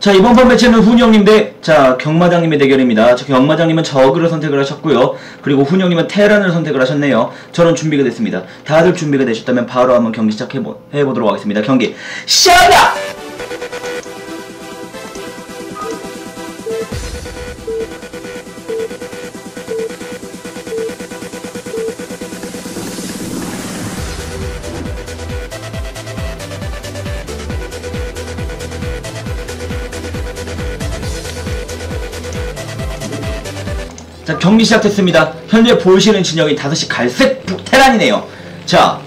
자 이번 판 매치는 훈영님 대자 경마장님의 대결입니다. 자 경마장님은 저그를 선택을 하셨고요. 그리고 훈영님은 테란을 선택을 하셨네요. 저는 준비가 됐습니다. 다들 준비가 되셨다면 바로 한번 경기 시작해 보도록 하겠습니다. 경기 시작 자 경기 시작됐습니다. 현재 보이시는 진영이 5시 갈색 북- 테란이네요. 자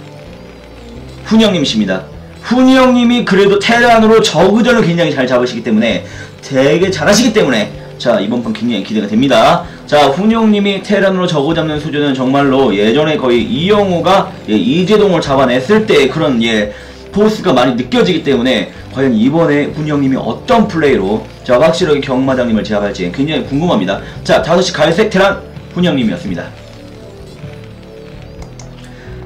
훈영님이십니다. 훈영님이 그래도 테란으로 저그전을 굉장히 잘 잡으시기 때문에 되게 잘하시기 때문에 자 이번 판 굉장히 기대가 됩니다. 자 훈영님이 테란으로 저그 잡는 수준은 정말로 예전에 거의 이영호가 예, 이재동을 잡아냈을 때 그런 예 포스가 많이 느껴지기 때문에 과연 이번에 훈영님이 어떤 플레이로 자 확실하게 경마장님을 제압할지 굉장히 궁금합니다. 자 5시 갈색 테란 훈영님이었습니다.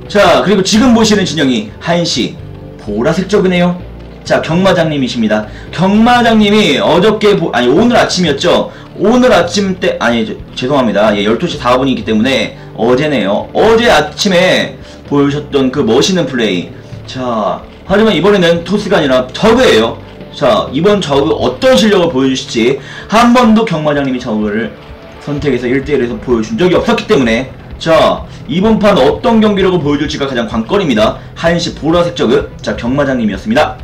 자 그리고 지금 보시는 진영이 한시 보라색 적이네요. 자 경마장님이십니다. 경마장님이 어저께 보, 아니 오늘 아침이었죠? 오늘 아침 때 아니 저, 죄송합니다. 예, 12시 4분이기 때문에 어제네요. 어제 아침에 보여주셨던 그 멋있는 플레이. 자 하지만 이번에는 토스가 아니라 저그예요. 자 이번 저그 어떤 실력을 보여주실지 한 번도 경마장님이 저그를 선택해서 1대1에서 보여준 적이 없었기 때문에 자 이번 판 어떤 경기력을 보여줄지가 가장 관건입니다. 한시 보라색 저그 자 경마장님이었습니다.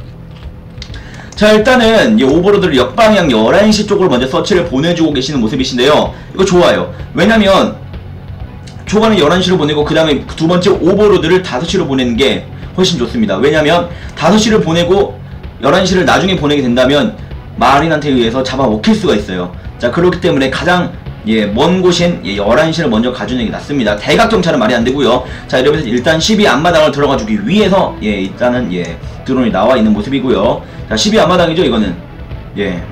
자 일단은 이 오버로드를 역방향 11시 쪽으로 먼저 서치를 보내주고 계시는 모습이신데요. 이거 좋아요. 왜냐면 초반에 11시로 보내고 그 다음에 두 번째 오버로드를 5시로 보내는 게 훨씬 좋습니다 왜냐면 5시를 보내고 11시를 나중에 보내게 된다면 마린한테 의해서 잡아 먹힐 수가 있어요 자 그렇기 때문에 가장 예, 먼 곳인 예, 11시를 먼저 가주는 게 낫습니다. 대각경찰은 말이 안 되고요. 자, 이러면서 일단 12 앞마당을 들어가 주기 위해서 예, 일단은 예, 드론이 나와 있는 모습이고요. 자, 12 앞마당이죠, 이거는. 예.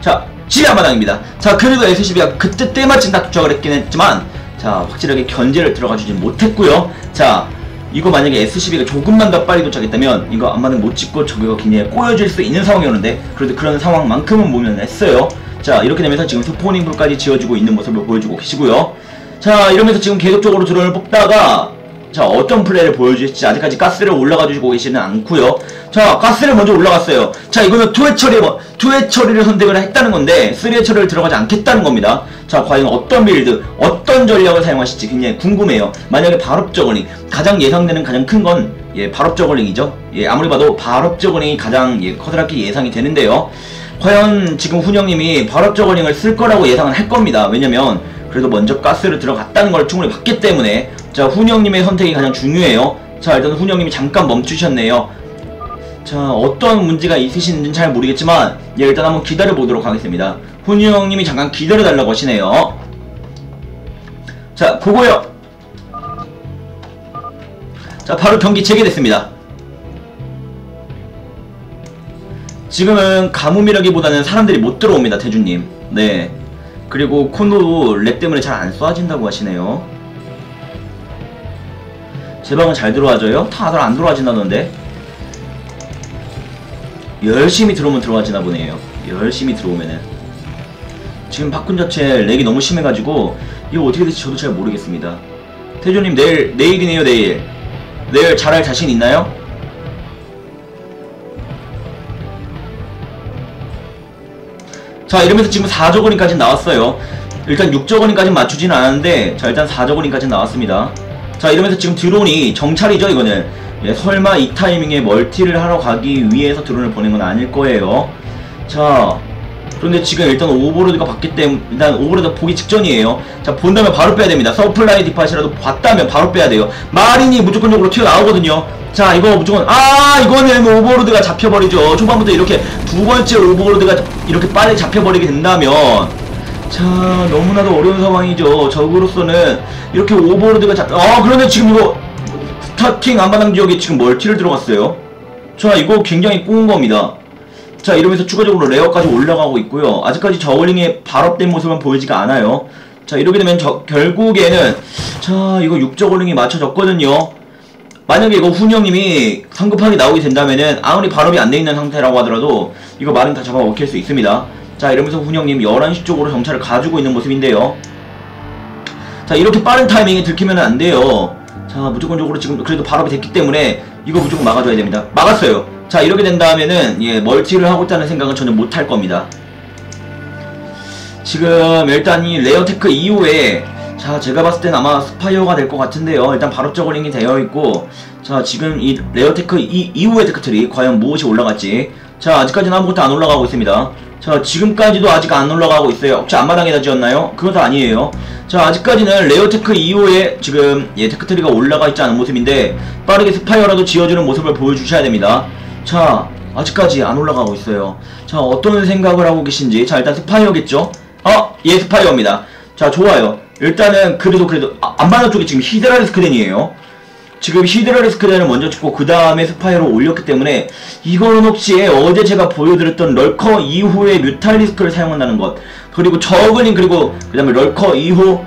자, 12 앞마당입니다. 자, 그래도 SCB가 그때 때마침 다 도착을 했긴 했지만 자, 확실하게 견제를 들어가 주지 못했고요. 자, 이거 만약에 SCB가 조금만 더 빨리 도착했다면 이거 앞마당 못 찍고 저기가 굉장히 꼬여질 수 있는 상황이었는데 그래도 그런 상황만큼은 모면했어요. 자 이렇게 되면서 지금 스포닝 불까지 지어주고 있는 모습을 보여주고 계시고요. 자 이러면서 지금 계속적으로 드론을 뽑다가 자 어떤 플레이를 보여주실지 아직까지 가스를 올라가 주시고 계시는 않고요. 자 가스를 먼저 올라갔어요. 자 이거는 투회 처리 투회 처리를 선택을 했다는 건데 쓰리회 처리를 들어가지 않겠다는 겁니다. 자 과연 어떤 빌드 어떤 전략을 사용하실지 굉장히 궁금해요. 만약에 발업 저거링 가장 예상되는 가장 큰건 예, 발업 저거링이죠. 예, 아무리 봐도 발업 저거링이 가장 예, 커다랗게 예상이 되는데요. 과연 지금 훈영님이 발업 저거링을 쓸 거라고 예상은 할 겁니다. 왜냐면 그래도 먼저 가스를 들어갔다는 걸 충분히 봤기 때문에 자 훈영님의 선택이 가장 중요해요. 자 일단 훈영님이 잠깐 멈추셨네요. 자 어떤 문제가 있으신지는 잘 모르겠지만 예, 일단 한번 기다려 보도록 하겠습니다. 훈영님이 잠깐 기다려 달라고 하시네요. 자 보고요. 자 바로 경기 재개됐습니다. 지금은 가뭄이라기보다는 사람들이 못 들어옵니다 태주님 네 그리고 콘도도 렉 때문에 잘 안 쏘아진다고 하시네요 제 방은 잘 들어와져요? 다들 안 들어와진다던데? 열심히 들어오면 들어와지나 보네요. 열심히 들어오면은. 지금 바꾼 자체 렉이 너무 심해가지고 이거 어떻게 될지 저도 잘 모르겠습니다. 태주님 내일 내일이네요 내일. 내일 잘할 자신 있나요? 자 이러면서 지금 4저거링까지 나왔어요. 일단 6저거링까지 맞추지는 않았는데 자 일단 4저거링까지 나왔습니다 자 이러면서 지금 드론이 정찰이죠 이거는. 예, 설마 이 타이밍에 멀티를 하러 가기 위해서 드론을 보낸 건 아닐 거예요. 자 그런데 지금 일단 오버로드가 봤기 때문에 일단 오버로드 보기 직전이에요. 자 본다면 바로 빼야 됩니다. 서플라이 디팟이라도 봤다면 바로 빼야 돼요. 마린이 무조건적으로 튀어나오거든요. 자 이거 무조건 아 이거는 오버로드가 잡혀버리죠. 초반부터 이렇게 두 번째 오버로드가 이렇게 빨리 잡혀버리게 된다면 자 너무나도 어려운 상황이죠. 적으로서는 이렇게 오버로드가 잡.. 아 그런데 지금 이거 스타팅 안마당 지역에 지금 멀티를 들어갔어요. 자 이거 굉장히 꼬운 겁니다. 자 이러면서 추가적으로 레어까지 올라가고 있고요. 아직까지 저울링의 발업된 모습은 보이지가 않아요. 자 이렇게 되면 저, 결국에는 자 이거 6저울링이 맞춰졌거든요. 만약에 이거 훈이 형님이 성급하게 나오게 된다면은 아무리 발업이 안 돼 있는 상태라고 하더라도 이거 마린 다 잡아먹힐 수 있습니다. 자 이러면서 훈이 형님 11시 쪽으로 정찰을 가지고 있는 모습인데요. 자 이렇게 빠른 타이밍에 들키면 안 돼요. 자 무조건적으로 지금 그래도 발업이 됐기 때문에 이거 무조건 막아줘야 됩니다. 막았어요. 자 이렇게 된다면은 예 멀티를 하고 있다는 생각은 전혀 못할 겁니다. 지금 일단 이 레어테크 이후에 자 제가 봤을 땐 아마 스파이어가 될 것 같은데요 일단 바로 저글링이 되어 있고 자 지금 이 레어테크 이 이후의 테크트리 과연 무엇이 올라갔지 자 아직까지는 아무것도 안 올라가고 있습니다 자 지금까지도 아직 안 올라가고 있어요. 혹시 앞마당에다 지었나요? 그것도 아니에요. 자 아직까지는 레어테크 이후에 지금 예 테크트리가 올라가 있지 않은 모습인데 빠르게 스파이어라도 지어주는 모습을 보여주셔야 됩니다. 자 아직까지 안 올라가고 있어요. 자 어떤 생각을 하고 계신지. 자 일단 스파이어겠죠? 어? 예 스파이어입니다. 자 좋아요. 일단은 그래도 그래도 아, 안바다 쪽에 지금 히드라리스크덴이에요 지금 히드라리스크덴을 먼저 찍고 그 다음에 스파이어로 올렸기 때문에 이거는 혹시 어제 제가 보여드렸던 럴커 이후에 뮤탈리스크를 사용한다는 것 그리고 저글링 그리고 그 다음에 럴커 이후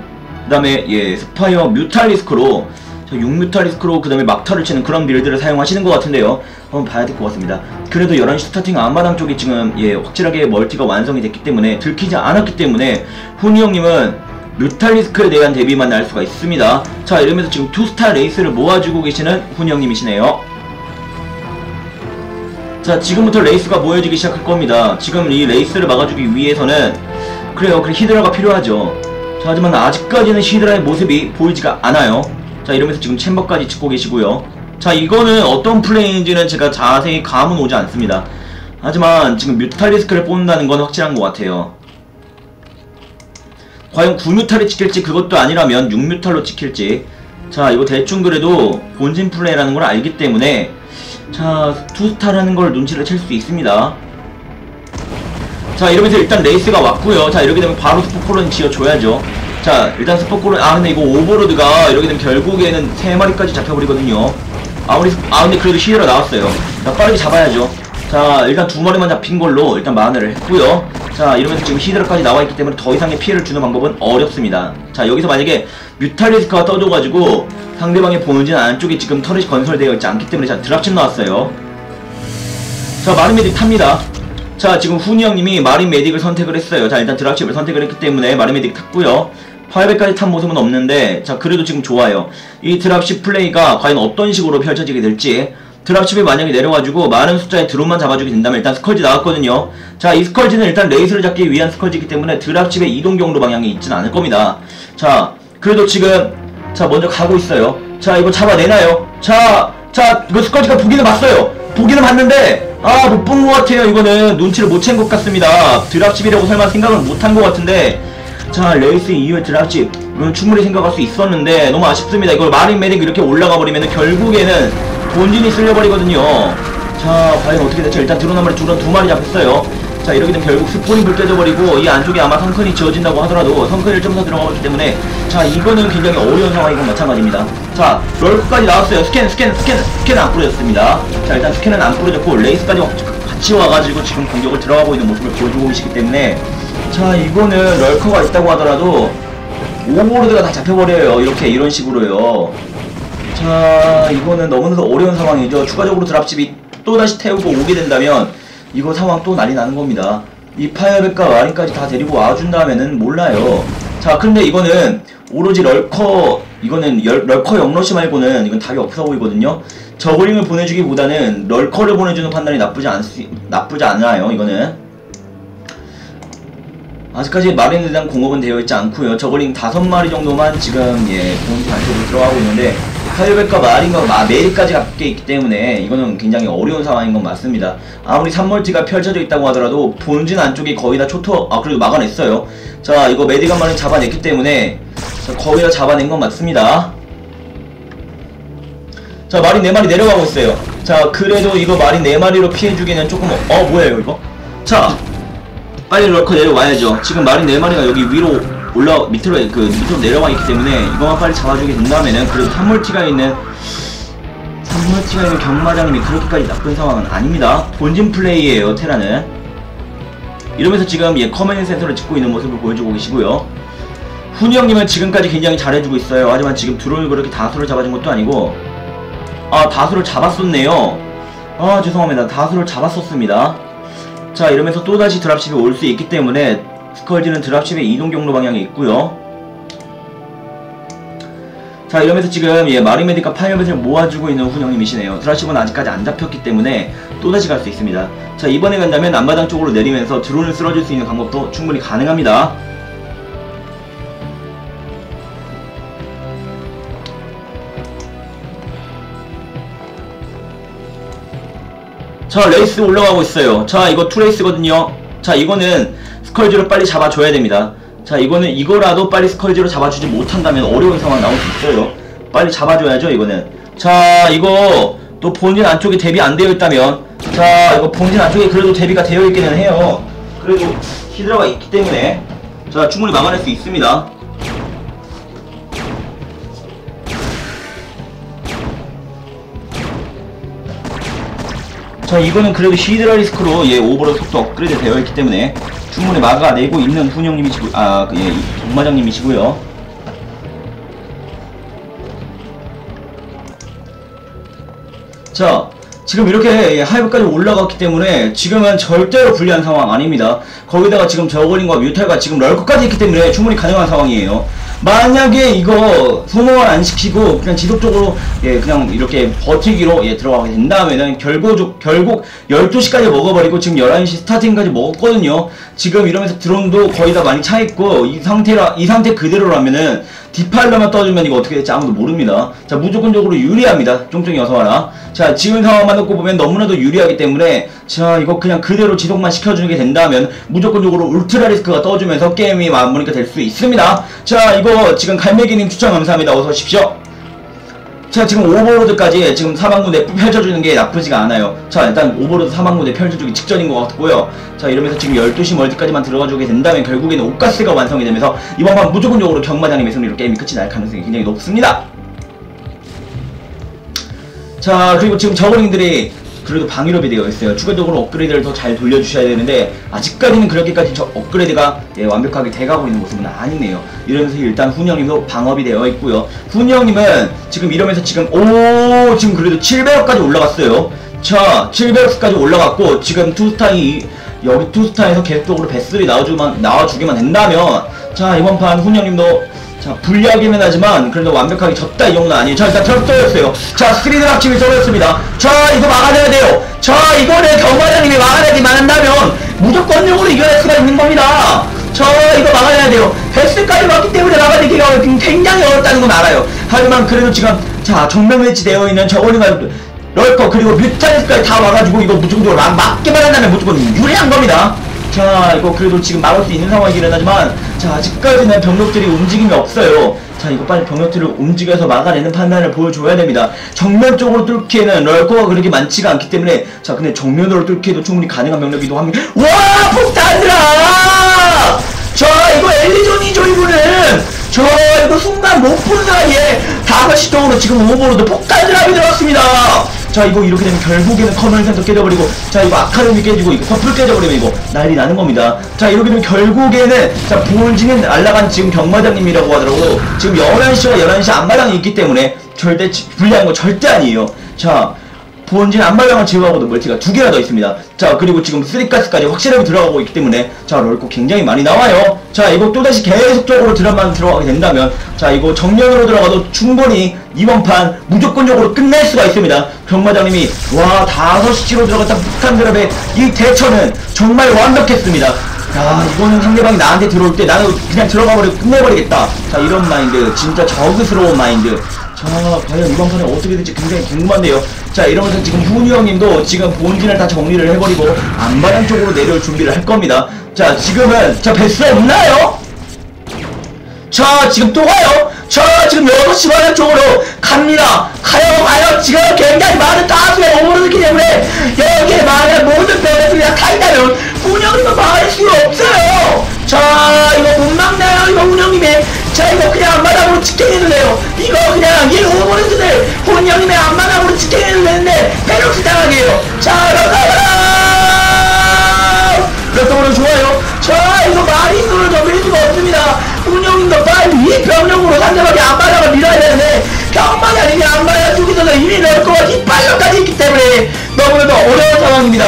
그 다음에 예 스파이어 뮤탈리스크로 6뮤탈리스크로 그 다음에 막타를 치는 그런 빌드를 사용하시는 것 같은데요. 한번 봐야 될 것 같습니다. 그래도 11시 스타팅 앞마당 쪽이 지금 예 확실하게 멀티가 완성이 됐기 때문에 들키지 않았기 때문에 훈이 형님은 뮤탈리스크에 대한 대비만 날 수가 있습니다. 자 이러면서 지금 투스타 레이스를 모아주고 계시는 훈형님이시네요. 자 지금부터 레이스가 모여지기 시작할 겁니다. 지금 이 레이스를 막아주기 위해서는 그래요 그래 히드라가 필요하죠. 자 하지만 아직까지는 히드라의 모습이 보이지가 않아요. 자 이러면서 지금 챔버까지 짓고 계시고요. 자 이거는 어떤 플레이인지는 제가 자세히 감은 오지 않습니다. 하지만 지금 뮤탈리스크를 뽑는다는 건 확실한 것 같아요. 과연 9뮤탈이 찍힐지 그것도 아니라면 6뮤탈로 찍힐지. 자 이거 대충 그래도 본진 플레이라는 걸 알기 때문에 자 투스타라는 걸 눈치를 챌 수 있습니다. 자 이러면서 일단 레이스가 왔고요. 자 이렇게 되면 바로 스포콜론 지어줘야죠. 자 일단 스포콜론 아 근데 이거 오버로드가 이렇게 되면 결국에는 3마리까지 잡혀버리거든요. 아무리 아 근데 그래도 히드라 나왔어요. 자 빠르게 잡아야죠. 자 일단 두 마리만 잡힌 걸로 일단 만회를 했고요 자 이러면서 지금 히드라까지 나와있기 때문에 더 이상의 피해를 주는 방법은 어렵습니다. 자 여기서 만약에 뮤탈리스크가 떠줘가지고 상대방의 본진 안쪽에 지금 터렛이 건설되어 있지 않기 때문에 자 드랍칩 나왔어요. 자 마린 메딕 탑니다. 자 지금 훈이 형님이 마린 메딕을 선택을 했어요. 자 일단 드랍칩을 선택을 했기 때문에 마린 메딕 탔고요. 파이백까지 탄 모습은 없는데 자 그래도 지금 좋아요. 이 드랍십 플레이가 과연 어떤 식으로 펼쳐지게 될지 드랍십이 만약에 내려가지고 많은 숫자의 드론만 잡아주게 된다면 일단 스컬지 나왔거든요. 자 이 스컬지는 일단 레이스를 잡기 위한 스컬지이기 때문에 드랍십의 이동 경로 방향이 있지는 않을 겁니다. 자 그래도 지금 자 먼저 가고 있어요. 자 이거 잡아내나요? 자 자 이거 스컬지가 보기는 봤어요. 보기는 봤는데 아 못 본 것 같아요 이거는. 눈치를 못 챈 것 같습니다. 드랍십이라고 설마 생각을 못 한 것 같은데. 자 레이스 이후에 이건 충분히 생각할 수 있었는데 너무 아쉽습니다. 이걸 마린 메딕 이렇게 올라가 버리면 결국에는 본진이 쓸려버리거든요. 자 과연 어떻게 됐죠 일단 드론 한 마리 드론 두 마리 잡혔어요. 자 이렇게 되면 결국 스포닝불 깨져버리고 이 안쪽에 아마 성큰이 지어진다고 하더라도 성큰이 1.4 들어가기 때문에 자 이거는 굉장히 어려운 상황인 건 마찬가지입니다. 자 럴크까지 나왔어요. 스캔 스캔 스캔 스캔은 안 부러졌습니다. 자 일단 스캔은 안 부러졌고 레이스까지 같이 와가지고 지금 공격을 들어가고 있는 모습을 보여주고 계시기 때문에 자 이거는 럴커가 있다고 하더라도 오버로드가 다 잡혀버려요. 이렇게 이런 식으로요 자 이거는 너무나도 어려운 상황이죠. 추가적으로 드랍십이 또다시 태우고 오게 된다면 이거 상황 또 난리 나는 겁니다. 이 파이어백과 마린까지 다 데리고 와준다면은 몰라요. 자 근데 이거는 오로지 럴커 이거는 열, 럴커 영러시 말고는 이건 답이 없어 보이거든요. 저글링을 보내주기보다는 럴커를 보내주는 판단이 나쁘지 않 나쁘지 않아요 이거는. 아직까지 마린에 대한 공업은 되어 있지 않고요. 저글링 다섯 마리 정도만 지금 예 본진 안쪽으로 들어가고 있는데 파이어백과 마린과 마, 메리까지 갖게 있기 때문에 이거는 굉장히 어려운 상황인 건 맞습니다. 아무리 3멀티가 펼쳐져 있다고 하더라도 본진 안쪽이 거의 다 초토 아 그래도 막아냈어요. 자 이거 메디간 마린 잡아냈기 때문에 자, 거의 다 잡아낸 건 맞습니다. 자 마린 4마리 내려가고 있어요. 자 그래도 이거 마린 4마리로 피해주기는 조금 어 뭐예요 이거? 자 빨리 럴커 내려와야죠. 지금 마린 4마리가 여기 위로 올라 밑으로 그 밑으로 내려와 있기 때문에 이거만 빨리 잡아주게 된다면은 그래도 산물티가 있는 산물티가 있는 경마장님이 그렇게까지 나쁜 상황은 아닙니다. 본진 플레이에요 테라는 이러면서 지금 예 커맨드 센터를 짓고 있는 모습을 보여주고 계시고요. 훈이 형님은 지금까지 굉장히 잘해주고 있어요. 하지만 지금 드론을 그렇게 다수를 잡아준 것도 아니고 아 다수를 잡았었네요 아 죄송합니다 다수를 잡았었습니다 자 이러면서 또다시 드랍십이 올 수 있기 때문에 스컬지는 드랍십의 이동 경로 방향에 있고요. 자 이러면서 지금 예 마리메디카 파이어벳을 모아주고 있는 훈영님이시네요. 드랍십은 아직까지 안 잡혔기 때문에 또다시 갈 수 있습니다. 자 이번에 간다면 앞마당 쪽으로 내리면서 드론을 쓸어줄 수 있는 방법도 충분히 가능합니다. 자 레이스 올라가고 있어요. 자 이거 투레이스거든요. 자 이거는 스컬지로 빨리 잡아줘야 됩니다. 자 이거는 이거라도 빨리 스컬지로 잡아주지 못한다면 어려운 상황 나올 수 있어요. 빨리 잡아줘야죠 이거는 자 이거 또 본진 안쪽에 대비 안 되어 있다면 자 이거 본진 안쪽에 그래도 대비가 되어 있기는 해요. 그래도 히드라가 있기 때문에 자 충분히 막아낼 수 있습니다. 자 이거는 그래도 히드라 리스크로 예 오버로드 속도 업그레이드 되어 있기 때문에 충분히 막아내고 있는 훈영님이시고 아예 동마장님이시고요. 자 지금 이렇게 하이브까지 올라갔기 때문에 지금은 절대로 불리한 상황 아닙니다. 거기다가 지금 저글링과 뮤탈과 지금 럴커까지 있기 때문에 충분히 가능한 상황이에요 만약에 이거 소모만 안 시키고 그냥 지속적으로 예 그냥 이렇게 버티기로 예 들어가게 된다면은 결국 결국 12시까지 먹어버리고 지금 11시 스타팅까지 먹었거든요. 지금 이러면서 드론도 거의 다 많이 차 있고 이 상태라 이 상태 그대로라면은 디팔러만 떠주면 이거 어떻게 될지 아무도 모릅니다. 자 무조건적으로 유리합니다. 쫑쫑이 어서와라. 자 지금 상황만 놓고 보면 너무나도 유리하기 때문에 자 이거 그냥 그대로 지속만 시켜주게 된다면 무조건적으로 울트라 리스크가 떠주면서 게임이 마무리가 될 수 있습니다. 자 이거 지금 갈매기님 추천 감사합니다. 어서 오십시오. 자 지금 오버로드까지 지금 사망무대 펼쳐주는 게 나쁘지가 않아요. 자 일단 오버로드 사망무대 펼쳐주기 직전인 것 같고요. 자 이러면서 지금 12시 멀티까지만 들어가주게 된다면 결국에는 오가스가 완성이 되면서 이번 판 무조건적으로 경마장님의 승리로 게임이 끝이 날 가능성이 굉장히 높습니다. 자 그리고 지금 저글링들이 그래도 방위롭이 되어 있어요. 추가적으로 업그레이드를 더 잘 돌려주셔야 되는데 아직까지는 그렇게까지 저 업그레이드가 예, 완벽하게 돼가고 있는 모습은 아니네요. 이러면서 일단 훈영님도 방업이 되어 있고요. 훈영님은 지금 이러면서 지금 오 지금 그래도 700억까지 올라갔어요. 자 700억까지 올라갔고 지금 투스타이 여기 투스타에서 계속적으로 베스를 나와주만, 나와주기만 된다면 자 이번 판 훈영님도 자 불리하기는 하지만 그래도 완벽하게 졌다 이 정도는 아니에요. 자 일단 트럭 떨어졌어요. 자 스리드 합침이 떨어졌습니다. 자 이거 막아내야 돼요. 자 이거를 경마장님이 막아내기만 한다면 무조건적으로 이겨낼 수가 있는 겁니다. 자 이거 막아내야 돼요. 베스까지 맞기 때문에 막아내기가 굉장히 어렵다는 건 알아요. 하지만 그래도 지금 자 정면 배치되어 있는 저거리가 럴커 그리고 뮤타리스까지 다 와가지고 이거 무조건적으로 막, 막기만 한다면 무조건 유리한 겁니다 자 이거 그래도 지금 막을 수 있는 상황이긴 하지만 자 아직까지는 병력들이 움직임이 없어요. 자 이거 빨리 병력들을 움직여서 막아내는 판단을 보여줘야 됩니다. 정면 쪽으로 뚫기에는 럴커가 그렇게 많지가 않기 때문에 자 근데 정면으로 뚫기에도 충분히 가능한 병력이기도 합니다. 와 폭탄들아! 자 이거 엘리존이죠 이거는 저 이거 순간 못 본 사이에 5시 쪽으로 지금 오버로드 폭탄 드랍이 들어왔습니다 자 이거 이렇게 되면 결국에는 커널 센터 깨져버리고 자 이거 아카데미 깨지고 이거 퍼플 깨져버리면 이거 난리 나는 겁니다. 자 이렇게 되면 결국에는 자 본진은 날라간 지금 경마장님이라고 하더라고. 지금 11시와 11시 앞마당이 있기 때문에 절대 지- 불리한 거 절대 아니에요. 자 본진 안마당을 제외하고도 멀티가 두 개나 더 있습니다. 자 그리고 지금 쓰리가스까지 확실하게 들어가고 있기 때문에 자 럴코 굉장히 많이 나와요. 자 이거 또다시 계속적으로 드랍만 들어가게 된다면 자 이거 정면으로 들어가도 충분히 이번 판 무조건적으로 끝낼 수가 있습니다. 경마장님이 와 5시로 들어갔다 북한 드랍의 이 대처는 정말 완벽했습니다. 야 이거는 상대방이 나한테 들어올 때 나는 그냥 들어가버리고 끝내버리겠다. 자 이런 마인드 진짜 저그스러운 마인드. 자 과연 이번 판에 어떻게 될지 굉장히 궁금한데요. 자 이러면서 지금 훈이 형님도 지금 본진을 다 정리를 해버리고 안마당 쪽으로 내려올 준비를 할 겁니다. 자 지금은 자 베스 없나요? 자 지금 또 가요? 자 지금 6시 방향 쪽으로 갑니다. 가요 가요. 지금 굉장히 많은 다수의 오버로드기 때문에 여기에 만약 모든 변수들이 다 타있다면 운영님은 막을 수가 없어요. 자 이거 못 막나요 이거 운영님의 자 이거 그냥 앞마당으로 직행해도 돼요. 이거 그냥 이 오버로드들 운영님의 앞마당으로 직행해도 되는데 페럭스 당하게요. 자 가라 몇 좋아요. 자 이거 마린으로 접일 수가 없습니다. 운영님도 빨리 이 병력으로 상대방이 앞마당을 밀어야 되는데 병마다 이게 앞마당 쪽에서 이미 넣을 거가 때문에 너무나도 어려운 상황입니다.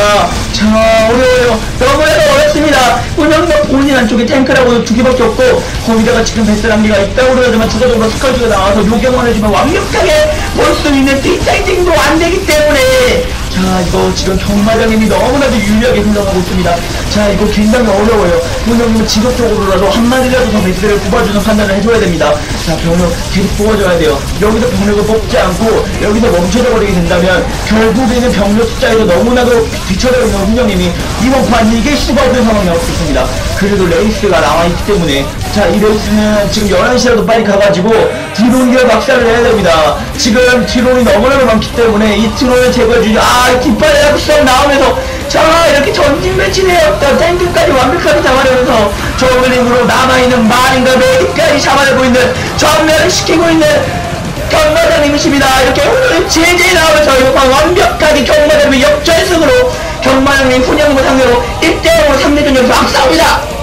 자, 어려워요. 너무나도 어렵습니다. 운영도 본인 안쪽에 탱크라고 두 개밖에 없고, 거기다가 지금 베스랑리가 있다고 그러지만 추가적으로 스컬지가 나와서 요격만 해주면 완벽하게 볼 수 있는 디타이팅도 안 되기 때문에, 자, 이거 지금 경마장님이 너무나도 유리하게 흘러가고 있습니다. 자, 이거 굉장히 어려워요. 운영님은 지속적으로라도 한마디라도 더 베스를 뽑아주는 판단을 해줘야 됩니다. 자, 병력 계속 뽑아줘야 돼요. 여기서 병력을 뽑지 않고, 여기서 멈춰져 버리게 된다면, 결국에는 병력 숫자에서 너무나도 뒤쳐져 있는 운영님이 이번 판 이길 수가 없는 상황이 없습니다. 그래도 레이스가 나와있기 때문에, 자, 이 레이스는 지금 11시라도 빨리 가가지고, 드론기를 박살을 내야 됩니다. 지금 드론이 너무나도 많기 때문에, 이 드론을 제거해주죠. 아, 뒷발이라고 썩 나오면서, 자, 이렇게 전진 매치네요. 탱크까지 완벽하게 잡아내면서, 저글링으로 남아있는 마린과 메디까지 잡아내고 있는, 전멸을 시키고 있는, 경마장님이십니다. 이렇게 오늘 제재 나오면서 이번 완벽하게 경마장님의 역전승으로 훈영을 상대로 1대0으로 3대전 연속 악사합니다.